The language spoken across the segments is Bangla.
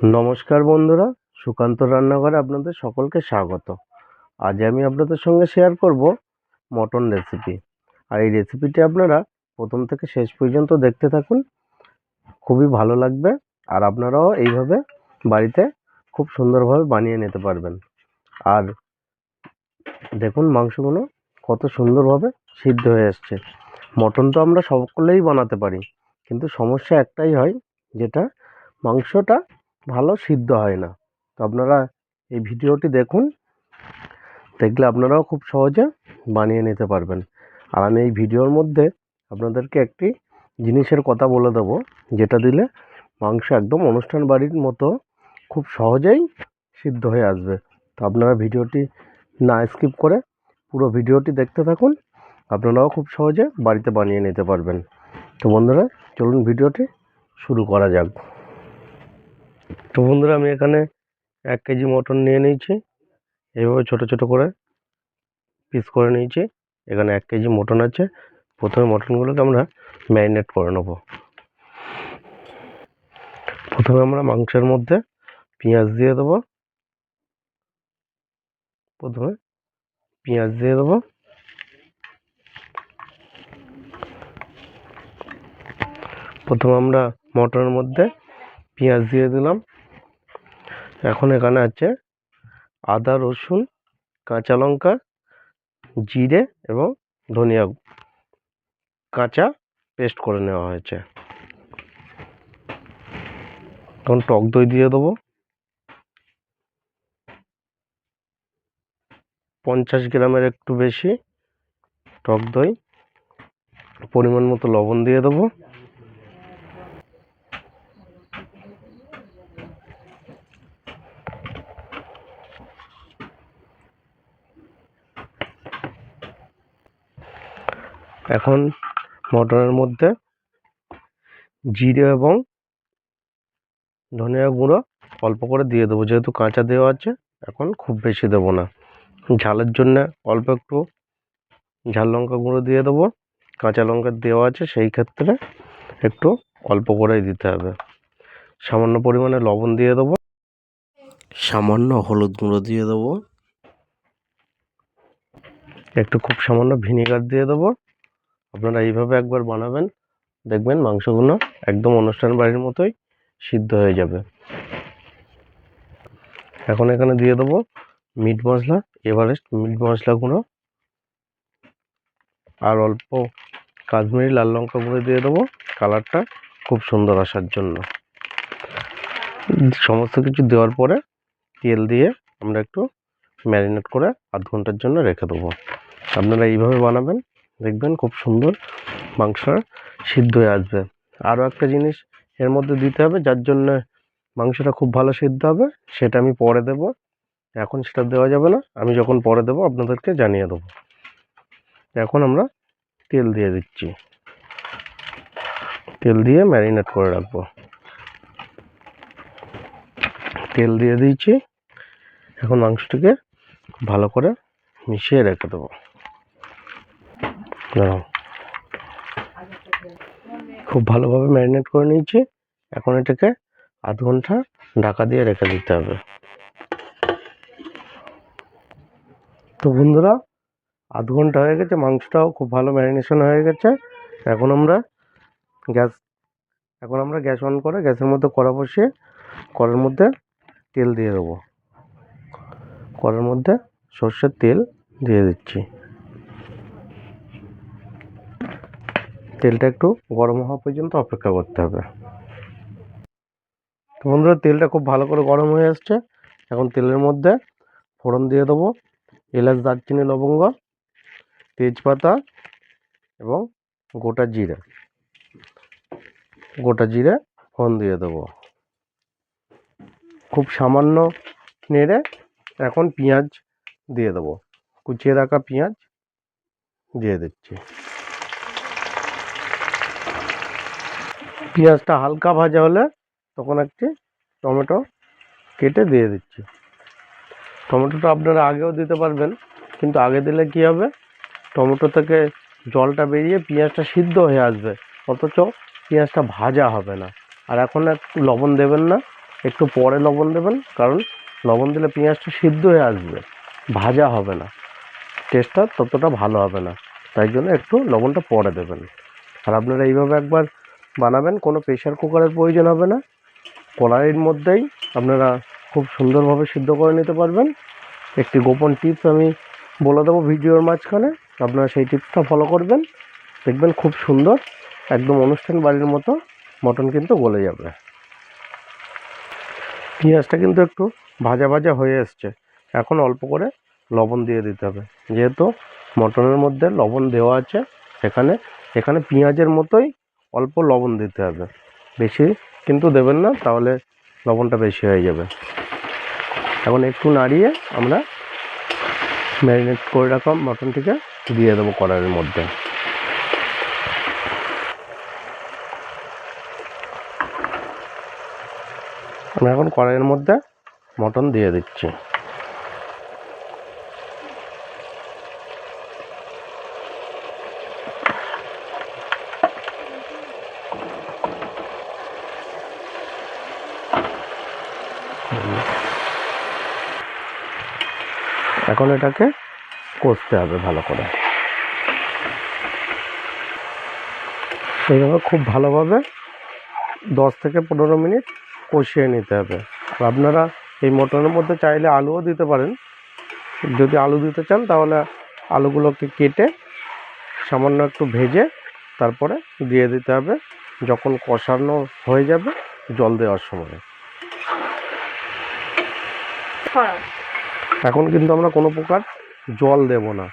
নমস্কার বন্ধুরা, সুকান্ত রান্নাঘরে আপনাদের সকলকে স্বাগত। আজ আমি আপনাদের সঙ্গে শেয়ার করব মটন রেসিপি আর এই রেসিপিটি আপনারা প্রথম থেকে শেষ পর্যন্ত দেখতে থাকুন, খুবই ভালো লাগবে আর আপনারাও এইভাবে বাড়িতে খুব সুন্দরভাবে বানিয়ে নিতে পারবেন। আর দেখুন মাংসগুলো কত সুন্দরভাবে সিদ্ধ হয়ে আসছে মটন তো আমরা সকলেই বানাতে পারি, কিন্তু সমস্যা একটাই হয়, যেটা মাংসটা ভালো সিদ্ধ হয় না। তো আপনারা এই ভিডিওটি দেখুন, দেখলে আপনারাও খুব সহজে বানিয়ে নিতে পারবেন। আর আমি এই ভিডিওর মধ্যে আপনাদেরকে একটি জিনিসের কথা বলে দেবো, যেটা দিলে মাংস একদম অনুষ্ঠান বাড়ির মতো খুব সহজেই সিদ্ধ হয়ে আসবে। তো আপনারা ভিডিওটি না স্কিপ করে পুরো ভিডিওটি দেখতে থাকুন, আপনারাও খুব সহজে বাড়িতে বানিয়ে নিতে পারবেন। তো বন্ধুরা, চলুন ভিডিওটি শুরু করা যাক। তো বন্ধুরা, আমি এখানে এক কেজি মটন নিয়ে নিয়েছি। এইভাবে ছোট ছোট করে পিস করে নিয়েছি। এখানে এক কেজি মটন আছে। প্রথমে মটনগুলোকে আমরা ম্যারিনেট করে নেব। প্রথমে আমরা মাংসের মধ্যে পেঁয়াজ দিয়ে দেবো। প্রথমে পেঁয়াজ দিয়ে দেবো। প্রথমে আমরা মটনের মধ্যে পেঁয়াজ দিয়ে দিলাম। এখন এখানে আছে আদা, রসুন, কাঁচা লঙ্কা, জিরে এবং ধনিয়া কাঁচা পেস্ট করে নেওয়া হয়েছে। এখন টক দই দিয়ে দেবো। পঞ্চাশ গ্রামের একটু বেশি টক দই। পরিমাণ মতো লবণ দিয়ে দেবো। এখন মটনের মধ্যে জিরে এবং ধনিয়া গুঁড়ো অল্প করে দিয়ে দেবো। যেহেতু কাঁচা দেওয়া আছে, এখন খুব বেশি দেবো না। ঝালের জন্য অল্প একটু ঝাল লঙ্কা গুঁড়ো দিয়ে দেবো। কাঁচা লঙ্কা দেওয়া আছে, সেই ক্ষেত্রে একটু অল্প করেই দিতে হবে। সামান্য পরিমাণে লবণ দিয়ে দেবো। সামান্য হলুদ গুঁড়ো দিয়ে দেবো। একটু খুব সামান্য ভিনেগার দিয়ে দেবো। আপনারা এইভাবে একবার বানাবেন, দেখবেন মাংসগুলো একদম অনুষ্ঠান বাড়ির মতোই সিদ্ধ হয়ে যাবে। এখন এখানে দিয়ে দেবো মিট মশলা, এভারেস্ট মিট মশলাগুলো। আর অল্প কাশ্মীরি লাল লঙ্কা গুঁড়ো দিয়ে দেবো কালারটা খুব সুন্দর আসার জন্য। সমস্ত কিছু দেওয়ার পরে তেল দিয়ে আমরা একটু ম্যারিনেট করে আধ ঘণ্টার জন্য রেখে দেবো। আপনারা এইভাবে বানাবেন দেখবেন খুব সুন্দর মাংস সিদ্ধ হয়ে আসবে। আরও একটা জিনিস এর মধ্যে দিতে হবে যার জন্য মাংসটা খুব ভালো সিদ্ধ হবে, সেটা আমি পরে দেব। এখন সেটা দেওয়া যাবে না, আমি যখন পরে দেবো আপনাদেরকে জানিয়ে দেবো। এখন আমরা তেল দিয়ে দিচ্ছি। তেল দিয়ে ম্যারিনেট করে রাখব। তেল দিয়ে দিয়েছি। এখন মাংসটিকে ভালো করে মিশিয়ে রেখে দেবো। দাঁড়াও। খুব ভালোভাবে ম্যারিনেট করে নিয়েছি। এখন এটাকে আধ ঘণ্টা ঢাকা দিয়ে রেখে দিতে হবে। তো বন্ধুরা, আধ ঘণ্টা হয়ে গেছে, মাংসটাও খুব ভালো ম্যারিনেশন হয়ে গেছে। এখন আমরা গ্যাস, এখন আমরা গ্যাস অন করে গ্যাসের মধ্যে কড়া বসিয়ে, কড়ার মধ্যে তেল দিয়ে দেবো। কড়ার মধ্যে সর্ষের তেল দিয়ে দিচ্ছি। তেলটা একটু গরম হওয়া পর্যন্ত অপেক্ষা করতে হবে। তো বন্ধুরা, তেলটা খুব ভালো করে গরম হয়ে আসছে এখন তেলের মধ্যে ফোড়ন দিয়ে দেবো, এলাচ, দারচিনি, লবঙ্গ, তেজপাতা এবং গোটা জিরে। গোটা জিরে ফোড়ন দিয়ে দেবো। খুব সামান্য নেড়ে এখন পেঁয়াজ দিয়ে দেবো। কুচিয়ে রাখা পেঁয়াজ দিয়ে দিচ্ছি। পেঁয়াজটা হালকা ভাজা হলে তখন একটি টমেটো কেটে দিয়ে দিচ্ছি। টমেটোটা আপনারা আগেও দিতে পারবেন, কিন্তু আগে দিলে কী হবে? টমেটো থেকে জলটা বেরিয়ে পেঁয়াজটা সিদ্ধ হয়ে আসবে, অথচ পেঁয়াজটা ভাজা হবে না। আর এখন একটু লবণ দেবেন না, একটু পরে লবণ দেবেন, কারণ লবণ দিলে পেঁয়াজটা সিদ্ধ হয়ে আসবে, ভাজা হবে না। টেস্টটা ততটা ভালো হবে না, তাই জন্য একটু লবণটা পরে দেবেন। আর আপনারা এইভাবে একবার বানাবেন, কোনো প্রেশার কুকারের প্রয়োজন হবে না। কড়াইয়ের মধ্যেই আপনারা খুব সুন্দরভাবে সিদ্ধ করে নিতে পারবেন। একটি গোপন টিপস আমি বলে দেবো ভিডিওর মাঝখানে। আপনারা সেই টিপসটা ফলো করবেন। দেখবেন খুব সুন্দর, একদম অনুষ্ঠান বাড়ির মতো, মটন কিন্তু গলে যাবে। পেঁয়াজটা কিন্তু একটু ভাজা ভাজা হয়ে এসছে। এখন অল্প করে লবণ দিয়ে দিতে হবে। যেহেতু মটনের মধ্যে লবণ দেওয়া আছে, সেখানে, এখানে পেঁয়াজের মতোই অল্প লবণ দিতে হবে। বেশি কিন্তু দেবেন না, তাহলে লবণটা বেশি হয়ে যাবে। এখন একটু নাড়িয়ে আমরা ম্যারিনেট করে রাখা মটনটিকে দিয়ে দেবো কড়াইয়ের মধ্যে। আমি এখন কড়াইয়ের মধ্যে মটন দিয়ে দিচ্ছি। এখন এটাকে কষতে হবে ভালো করে। এইভাবে খুব ভালোভাবে দশ থেকে পনেরো মিনিট কষিয়ে নিতে হবে। আর আপনারা এই মটনের মধ্যে চাইলে আলুও দিতে পারেন। যদি আলু দিতে চান তাহলে আলুগুলোকে কেটে সামান্য একটু ভেজে তারপরে দিয়ে দিতে হবে। যখন কষানো হয়ে যাবে জল দেওয়ার সময়। ছড়াও এখন কিন্তু আমরা কোনো প্রকার জল দেব না।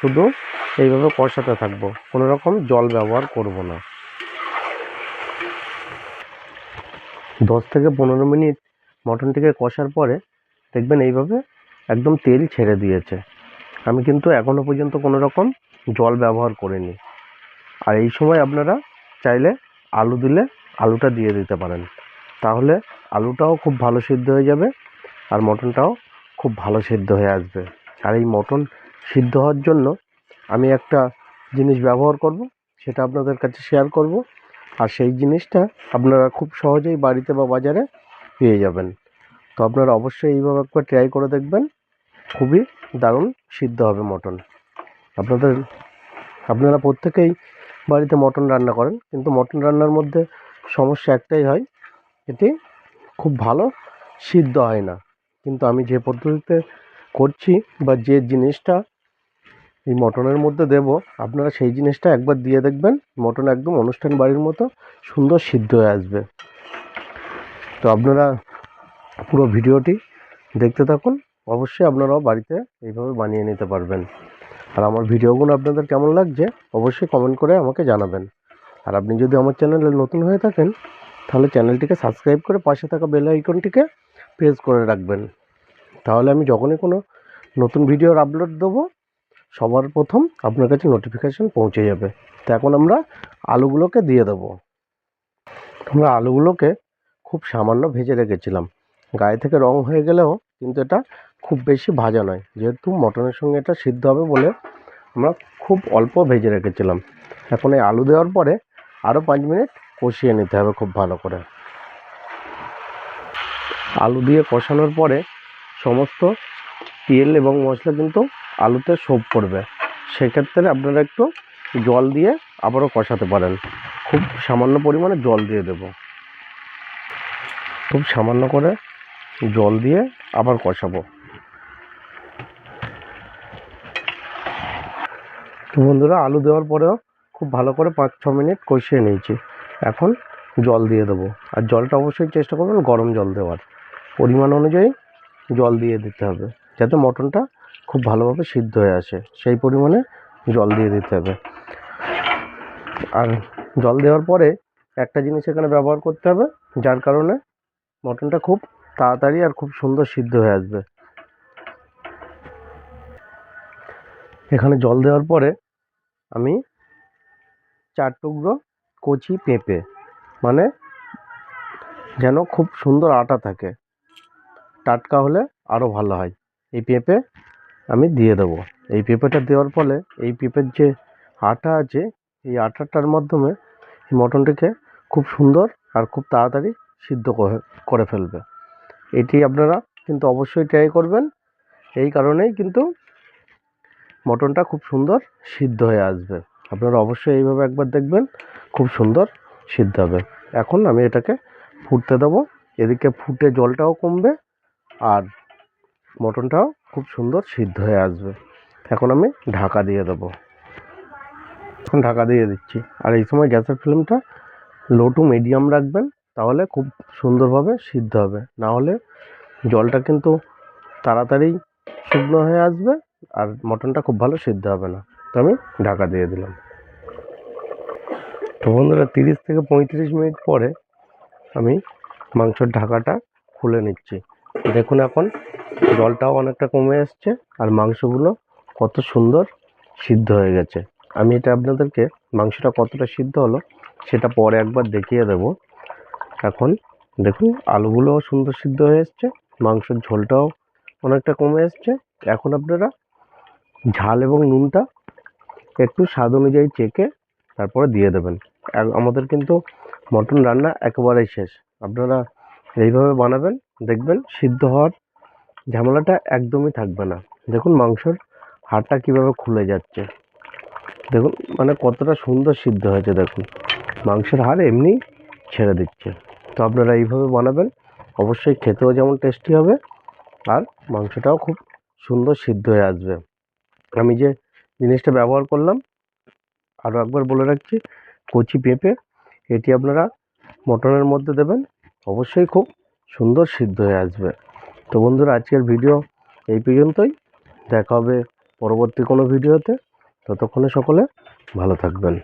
শুধু এইভাবে কষাতে থাকব। কোনো রকম জল ব্যবহার করব না। দশ থেকে পনেরো মিনিট মটনটিকে কষার পরে দেখবেন এইভাবে একদম তেল ছেড়ে দিয়েছে। আমি কিন্তু এখনও পর্যন্ত কোনো রকম জল ব্যবহার করিনি। আর এই সময় আপনারা চাইলে আলু দিলে আলুটা দিয়ে দিতে পারেন। তাহলে আলুটাও খুব ভালো সিদ্ধ হয়ে যাবে আর মটনটাও খুব ভালো সিদ্ধ হয়ে আসবে। আর এই মটন সিদ্ধ হওয়ার জন্য আমি একটা জিনিস ব্যবহার করব, সেটা আপনাদের কাছে শেয়ার করব। আর সেই জিনিসটা আপনারা খুব সহজেই বাড়িতে বা বাজারে পেয়ে যাবেন। তো আপনারা অবশ্যই এইভাবে একবার ট্রাই করে দেখবেন, খুবই দারুণ সিদ্ধ হবে মটন। আপনাদের, আপনারা প্রত্যেকেই বাড়িতে মটন রান্না করেন, কিন্তু মটন রান্নার মধ্যে সমস্যা একটাই হয়, এটি খুব ভালো সিদ্ধ হয় না। কিন্তু আমি যে পদ্ধতিতে করছি বা যে জিনিসটা এই মটনের মধ্যে দেব, আপনারা সেই জিনিসটা একবার দিয়ে দেখবেন, মটন একদম অনুষ্ঠান বাড়ির মতো সুন্দর সিদ্ধ হয়ে আসবে। তো আপনারা পুরো ভিডিওটি দেখতে থাকুন, অবশ্যই আপনারাও বাড়িতে এইভাবে বানিয়ে নিতে পারবেন। আর আমার ভিডিওগুলো আপনাদের কেমন লাগছে, অবশ্যই কমেন্ট করে আমাকে জানাবেন। আর আপনি যদি আমার চ্যানেলে নতুন হয়ে থাকেন, তাহলে চ্যানেলটিকে সাবস্ক্রাইব করে পাশে থাকা বেল আইকনটিকে প্রেস করে রাখবেন। তাহলে আমি যখনই কোনো নতুন ভিডিওর আপলোড দেবো, সবার প্রথম আপনার কাছে নোটিফিকেশান পৌঁছে যাবে। তো এখন আমরা আলুগুলোকে দিয়ে দেবো। আমরা আলুগুলোকে খুব সামান্য ভেজে রেখেছিলাম। গায়ে থেকে রং হয়ে গেলেও কিন্তু এটা খুব বেশি ভাজা নয়। যেহেতু মটনের সঙ্গে এটা সিদ্ধ হবে বলে আমরা খুব অল্প ভেজে রেখেছিলাম। এখন এই আলু দেওয়ার পরে আরও পাঁচ মিনিট কষিয়ে নিতে হবে খুব ভালো করে। আলু দিয়ে কষানোর পরে সমস্ত তেল এবং মশলা কিন্তু আলুতে সোপ করবে। সেক্ষেত্রে আপনারা একটু জল দিয়ে আবারও কষাতে পারেন। খুব সামান্য পরিমাণে জল দিয়ে দেব। খুব সামান্য করে জল দিয়ে আবার কষাবো। তো বন্ধুরা, আলু দেওয়ার পরেও খুব ভালো করে পাঁচ ছ মিনিট কষিয়ে নিয়েছি। এখন জল দিয়ে দেবো। আর জলটা অবশ্যই চেষ্টা করবেন গরম জল দেওয়ার। পরিমাণ অনুযায়ী জল দিয়ে দিতে হবে, যাতে মটনটা খুব ভালোভাবে সিদ্ধ হয়ে আসে। সেই পরিমাণে জল দিয়ে দিতে হবে। আর জল দেওয়ার পরে একটা জিনিস এখানে ব্যবহার করতে হবে, যার কারণে মটনটা খুব তাড়াতাড়ি আর খুব সুন্দর সিদ্ধ হয়ে আসবে। এখানে জল দেওয়ার পরে আমি চার টুকরো কচি পেঁপে মানে যেন খুব সুন্দর আটা থাকে। টাটকা হলে আরও ভালো হয়। এই পেঁপে আমি দিয়ে দেবো। এই পেঁপেটা দেওয়ার ফলে এই পেঁপের যে আটা আছে, এই আটাটার মাধ্যমে মটনটিকে খুব সুন্দর আর খুব তাড়াতাড়ি সিদ্ধ করে ফেলবে। এটি আপনারা কিন্তু অবশ্যই ট্রাই করবেন। এই কারণেই কিন্তু মটনটা খুব সুন্দর সিদ্ধ হয়ে আসবে। আপনারা অবশ্যই এইভাবে একবার দেখবেন, খুব সুন্দর সিদ্ধ হবে। এখন আমি এটাকে ফুটতে দেবো। এদিকে ফুটে জলটাও কমবে। আর মটনটাও খুব সুন্দর সিদ্ধ হয়ে আসবে। এখন আমি ঢাকা দিয়ে দেবো। এখন ঢাকা দিয়ে দিচ্ছি। আর এই সময় গ্যাসের ফ্লেমটা লো টু মিডিয়াম রাখবেন, তাহলে খুব সুন্দরভাবে সিদ্ধ হবে। না হলে জলটা কিন্তু তাড়াতাড়ি শুকনো হয়ে আসবে আর মটনটা খুব ভালো সিদ্ধ হবে না। তো আমি ঢাকা দিয়ে দিলাম। তো বন্ধুরা, তিরিশ থেকে পঁয়ত্রিশ মিনিট পরে আমি মাংসর ঢাকাটা খুলে নিচ্ছি। দেখুন এখন, জলটাও অনেকটা কমে এসছে আর মাংসগুলো কত সুন্দর সিদ্ধ হয়ে গেছে। আমি এটা আপনাদেরকে মাংসটা কতটা সিদ্ধ হলো সেটা পরে একবার দেখিয়ে দেব। এখন দেখুন, আলুগুলোও সুন্দর সিদ্ধ হয়ে এসছে, মাংসের ঝোলটাও অনেকটা কমে এসছে। এখন আপনারা ঝাল এবং নুনটা একটু স্বাদ অনুযায়ী চেকে তারপরে দিয়ে দেবেন। আমাদের কিন্তু মটন রান্না একেবারেই শেষ। আপনারা এইভাবে বানাবেন, দেখবেন সিদ্ধ হওয়ার ঝামেলাটা একদমই থাকবে না। দেখুন মাংসর হাড়টা কীভাবে খুলে যাচ্ছে। দেখুন মানে কতটা সুন্দর সিদ্ধ হয়েছে, দেখুন। মাংসের হাড় এমনি ছেড়ে দিচ্ছে। তো আপনারা এইভাবে বানাবেন, অবশ্যই খেতেও যেমন টেস্টি হবে, আর মাংসটাও খুব সুন্দর সিদ্ধ হয়ে আসবে। আমি যে জিনিসটা ব্যবহার করলাম, আরও একবার বলে রাখছি, কচি পেঁপে, এটি আপনারা মটনের মধ্যে দেবেন অবশ্যই খুব সুন্দর সিদ্ধ হয়ে আসবে। তো বন্ধুরা, আজকের ভিডিও এই পর্যন্তই। দেখা হবে পরবর্তী কোনো ভিডিওতে। ততক্ষণে সকলে ভালো থাকবেন।